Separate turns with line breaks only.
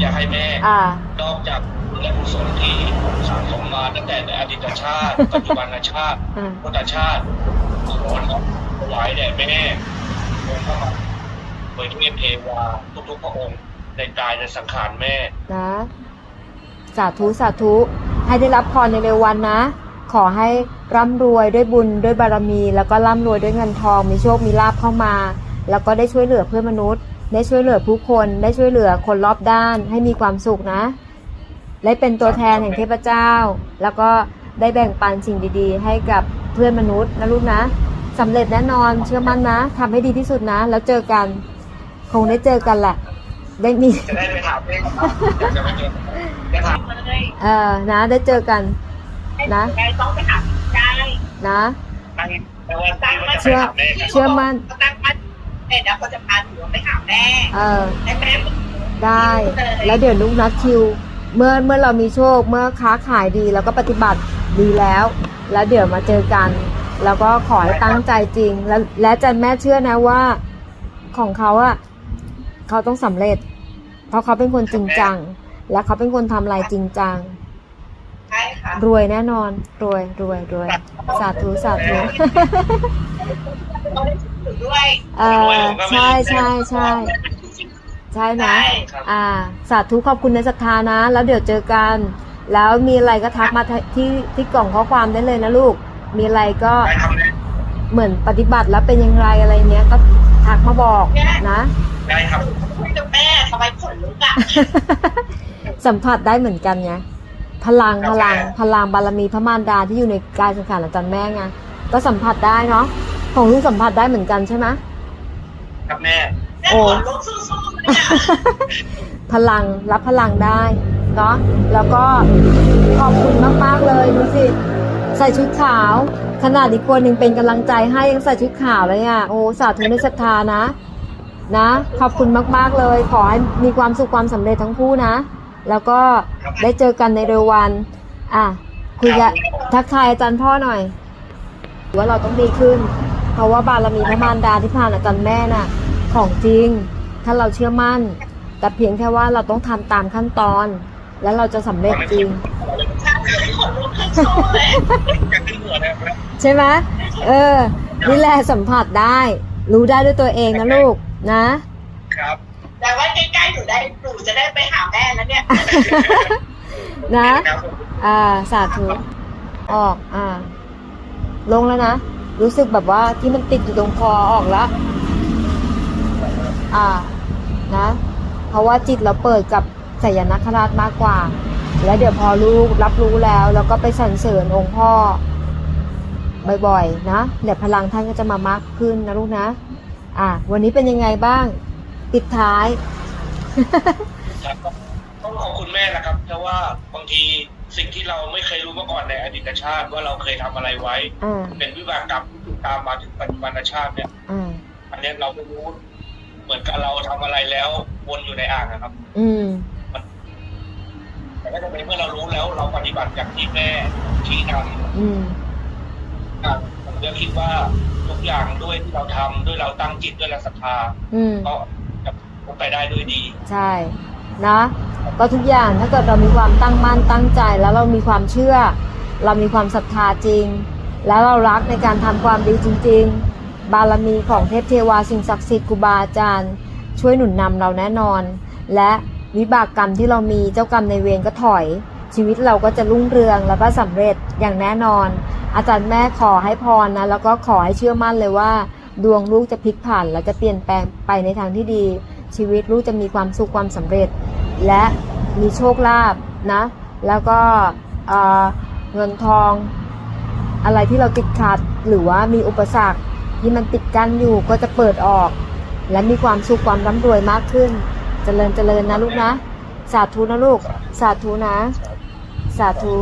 อยากให้แม่
อ่า
นอกจากบุญและกุศลที่สะสมมาตั้งแต่ในอดีตชาติ ปัจจุบันชาติ
อืม
พุทธชาติขอน้อมถวายแด่แม่องค์พระมหาโดยเทพเทวาทุกๆพระองค์ในกายในสังขารแม่
นะสาธุสาธุ ให้ได้รับพรในเร็ววันนะ ขอให้ร่ำรวยด้วยบุญด้วยบารมี แล้วก็ร่ำรวยด้วยเงินทอง มีโชคมีลาภเข้ามา แล้วก็ได้ช่วยเหลือเพื่อนมนุษย์ ได้ช่วยเหลือผู้คน ได้ช่วยเหลือคนรอบด้านให้มีความสุขนะ ได้เป็นตัวแทนแห่งเทพเจ้า แล้วก็ได้แบ่งปันสิ่งดีๆ ให้กับเพื่อนมนุษย์นะลูกนะสำเร็จแน่นอนเชื่อมั่นนะทำให้ดีที่สุดนะ แล้วเจอกัน คงได้เจอกันแหละ ได้มี
จะได้ไปถามแม่ครับอยากจะไปเจอจะถาม
เลย
เออนะ ได้เจอกันนะ
ได้ต้องไปหาได้
นะ
ตั้งแต่ว่าตั้งว่าจะ
เชื่
ไป
อ
ถามแม่ครับ
เชื่อมั่น
ตั้งมั่น เสร็จแล้วก็จะพาหนูไปหาแม่
เออ
ให้แม่
ได้ แล้วเดี๋ยวลูกนัดคิว เมื่อเมื่อเรามีโชค เมื่อค้าขายดีแล้วก็ปฏิบัติดีแล้ว แล้วเดี๋ยวมาเจอกัน แล้วก็ขอให้ตั้งใจจริง แล้วและจันแม่เชื่อนะว่าของเขาอะเขาต้องสำเร็จ เพราะเขาเป็นคนจริงจัง และเขาเป็นคนทำอะไรจริงจัง
ใช่ค่ะ
รวยแน่นอน รวยรวยรวย สาธุสาธุ
ต้องได้ถือ ด้วย
เออใช่ใช่ใช่ใช่นะ
ครับ
อ่า สาธุขอบคุณในศรัทธานะ แล้วเดี๋ยวเจอกัน แล้วมีอะไรก็ทักมาที่ที่กล่องข้อความได้เลยนะลูก มีอะไรก็
ได้ครับแม่
เหมือนปฏิบัติแล้วเป็นยังไงอะไรเนี้ยก็ทักมาบอกนะ
ได้ครับ
คุยกับแม่ทำไมขนลุกอะ
สัมผัสได้เหมือนกันไงพลังพลังพลังบารมีพระมารดาที่อยู่ในกายสังขารอาจารย์แม่ไงก็สัมผัสได้เนาะ ของลูกสัมผัสได้เหมือนกันใช่ไหม
ครับแม่
แม่ขนลุกสู้ๆเนี่ย
พลังรับพลังได้เนาะแล้วก็ขอบคุณมากๆเลยดูสิใส่ชุดขาว ขนาดอีกคนหนึ่งเป็นกำลังใจให้ยังใส่ชุดขาวเลยอะโอ้สาธุในศรัทธานะ นะ ขอบคุณมาก ๆเลย ขอให้มีความสุขความสำเร็จทั้งคู่นะ แล้วก็ได้เจอกันในเร็ววัน อะคุยกับทักทายอาจารย์พ่อหน่อยว่าเราต้องดีขึ้นเพ ราะว่าบารมีพระมารดาที่ผ่านอาจารย์แม่น่ะ ของจริง ถ้าเราเชื่อมั่น แต่เพียงแค่ว่าเราต้องทำตามขั้นตอน แล้วเราจะสำเร็จจริง
ขนลุกขึ้นโชว์เลย
อยากขึ้นหัวเลยครับ
ใช่ไหมเออนี่แหละสัมผัสได้ รู้ได้ด้วยตัวเองนะลูกนะ
ครับ
แต่ว่าใกล้ๆหนูได้หนูจะได้ไปหาแม่แล้วเนี่ย
นะ
ครับผม
อ่า สาธุ ออก อ่า ลงแล้วนะ รู้สึกแบบว่าที่มันติดอยู่ตรงคอออกแล้วอ่านะ เพราะว่าจิตเราเปิดกับสยนคราชมากกว่า แล้วเดี๋ยวพอลูกรับรู้แล้ว แล้วก็ไปสรรเสริญองค์พ่อ บ่อยๆ นะเดี๋ยวพลังท่านก็จะมามากขึ้นนะลูกนะ อ่าวันนี้เป็นยังไงบ้างปิดท้าย
ต้องขอบคุณแม่นะครับเพราะว่าบางที สิ่งที่เราไม่เคยรู้มาก่อนในอดีตชาติว่าเราเคยทำอะไรไว้
อ่า
เป็นวิบากกรรมที่ตามมาถึงปัจจุบันชาติเนี่ย
อ่า
อันเนี้ยเราไม่รู้ เหมือนกับเราทำอะไรแล้ววนอยู่ในอ่างนะครับ
อืม
แต่ก็จะเป็นเมื่อเรารู้แล้วเราปฏิบัติอย่างที่แม่ชี้นำ
อืม
อะผมก็คิดว่าทุกอย่างด้วยที่เราทำด้วยเราตั้งจิตด้วยเราศรัทธา
อืม
ก็จะพ้นไปได้ด้วยดี
ใช่นะ ก็ทุกอย่างถ้าเกิดเรามีความตั้งมั่นตั้งใจ แล้วเรามีความเชื่อ เรามีความศรัทธาจริง แล้วเรารักในการทำความดีจริง ๆ บารมีของเทพเทวาสิ่งศักดิ์สิทธิ์ครูบาอาจารย์ ช่วยหนุนนำเราแน่นอน และวิบากกรรมที่เรามีเจ้ากรรมในเวรก็ถอย ชีวิตเราก็จะรุ่งเรืองแล้วก็สำเร็จอย่างแน่นอน อาจารย์แม่ขอให้พรนะแล้วก็ขอให้เชื่อมั่นเลยว่า ดวงลูกจะพลิกผันและจะเปลี่ยนแปลงไปในทางที่ดี ชีวิตลูกจะมีความสุขความสำเร็จ และมีโชคลาภนะ แล้วก็เงินทอง อะไรที่เราติดขัดหรือว่ามีอุปสรรคที่มันติดกั้นอยู่ก็จะเปิดออก และมีความสุขความร่ำรวยมากขึ้นเจริญเจริญนะลูกนะ สาธุนะลูก สาธุนะ สาธุ